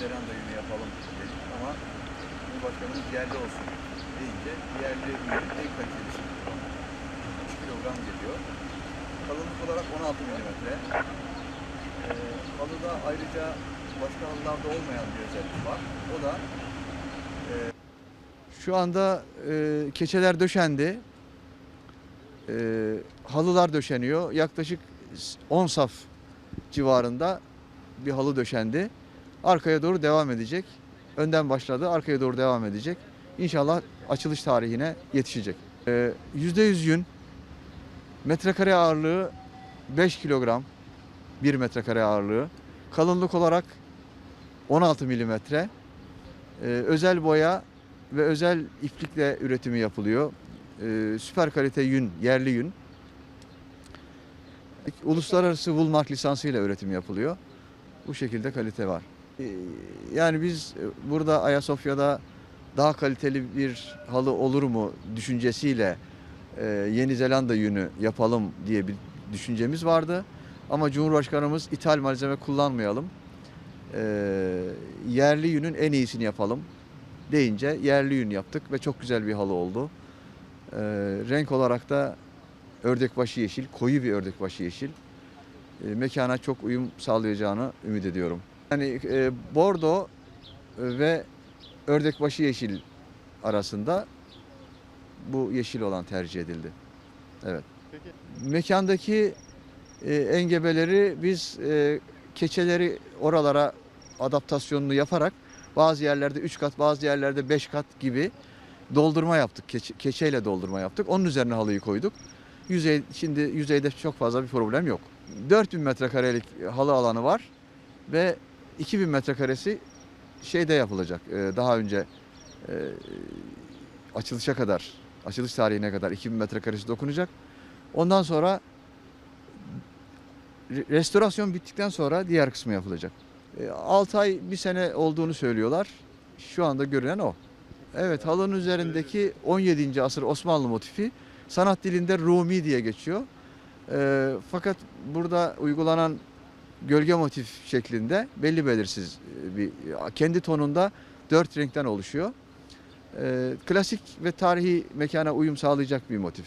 Ceren dayını yapalım dedik ama Cumhurbaşkanımız yerli olsun deyince yerli ürün en kaliteli şey. 3 kilogram geliyor. Kalınlık olarak 16 milimetre. Ee, Halıda ayrıca başka halılarda olmayan bir özellik var. O da e... şu anda e, keçeler döşendi. E, halılar döşeniyor. Yaklaşık 10 saf civarında bir halı döşendi. Arkaya doğru devam edecek. Önden başladı, arkaya doğru devam edecek. İnşallah açılış tarihine yetişecek. E, %100 yün, metrekare ağırlığı 5 kilogram, 1 metrekare ağırlığı. Kalınlık olarak 16 milimetre. E, özel boya ve özel iplikle üretimi yapılıyor. Ee, süper kalite yün, yerli yün. Uluslararası Woolmark lisansıyla üretim yapılıyor. Bu şekilde kalite var. Ee, yani biz e, burada Ayasofya'da daha kaliteli bir halı olur mu düşüncesiyle e, Yeni Zelanda yünü yapalım diye bir düşüncemiz vardı. Ama Cumhurbaşkanımız ithal malzeme kullanmayalım. Ee, yerli yünün en iyisini yapalım deyince yerli yün yaptık ve çok güzel bir halı oldu. Ee, renk olarak da ördekbaşı yeşil, koyu bir ördekbaşı yeşil. Ee, mekana çok uyum sağlayacağını ümit ediyorum. Yani e, bordo ve ördekbaşı yeşil arasında bu yeşil olan tercih edildi. Evet. Peki. Mekandaki e, engebeleri biz e, keçeleri oralara adaptasyonunu yaparak bazı yerlerde 3 kat, bazı yerlerde 5 kat gibi doldurma yaptık. Keçe, keçeyle doldurma yaptık. Onun üzerine halıyı koyduk. Yüzey, şimdi yüzeyde çok fazla bir problem yok. 4000 metrekarelik halı alanı var ve 2000 metrekaresi şeyde yapılacak. e, Daha önce e, açılışa kadar, açılış tarihine kadar 2000 metrekaresi dokunacak. Ondan sonra re- restorasyon bittikten sonra diğer kısmı yapılacak. 6 ay bir sene olduğunu söylüyorlar. Şu anda görünen o. Evet halının üzerindeki 17. asır Osmanlı motifi sanat dilinde Rumi diye geçiyor. Ee, fakat burada uygulanan gölge motif şeklinde belli belirsiz e, bir kendi tonunda dört renkten oluşuyor. Ee, klasik ve tarihi mekana uyum sağlayacak bir motif.